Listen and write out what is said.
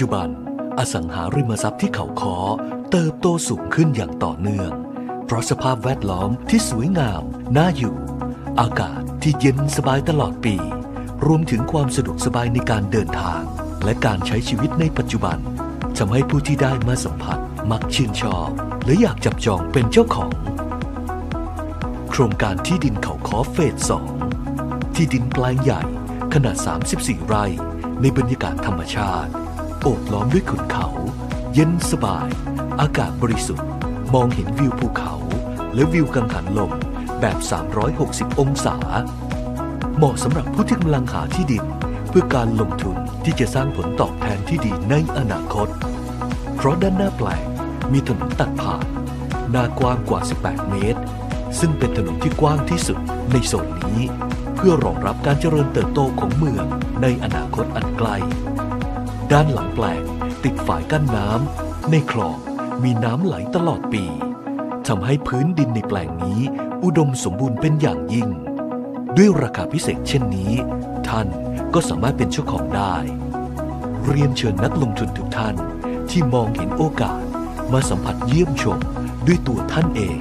จุบัน อสังหาริมทรัพย์ที่เขาคอเติบโตสูงขึ้นอย่างต่อเนื่อง เพราะสภาพแวดล้อมที่สวยงาม น่าอยู่ อากาศที่เย็นสบายตลอดปี รวมถึงความสะดวกสบายในการเดินทาง และการใช้ชีวิตในปัจจุบันทำให้ผู้ที่ได้มาสัมผัสมักชื่นชอบ และอยากจับจองเป็นเจ้าของ โครงการที่ดินเขาคอเฟส2ที่ดินแปลงใหญ่ขนาด 34 ไร่ ในบรรยากาศธรรมชาติ โอบล้อมด้วยขุนเขา เย็นสบาย อากาศบริสุทธิ์ มองเห็นวิวภูเขา และวิวกังหันลมแบบ 360 องศา เหมาะสำหรับผู้ที่กำลังหาที่ดิน เพื่อการลงทุนที่จะสร้างผลตอบแทนที่ดีในอนาคต เพราะด้านหน้าแปลงมีถนนตัดผ่าน หน้ากว้างกว่า 18 เมตร ซึ่งเป็นถนนที่กว้างที่สุดในโซนนี้ เพื่อรองรับการเจริญเติบโตของเมืองในอนาคตอันไกล ด้านหลังแปลงติดฝายกั้นน้ำในคลองมีน้ำไหลตลอดปีทำให้พื้นดินในแปลงนี้ อุดมสมบูรณ์เป็นอย่างยิ่ง ด้วยราคาพิเศษเช่นนี้ ท่านก็สามารถเป็นเจ้าของได้ เรียนเชิญนักลงทุนทุกท่านที่มองเห็นโอกาสมาสัมผัสเยี่ยมชมด้วยตัวท่านเอง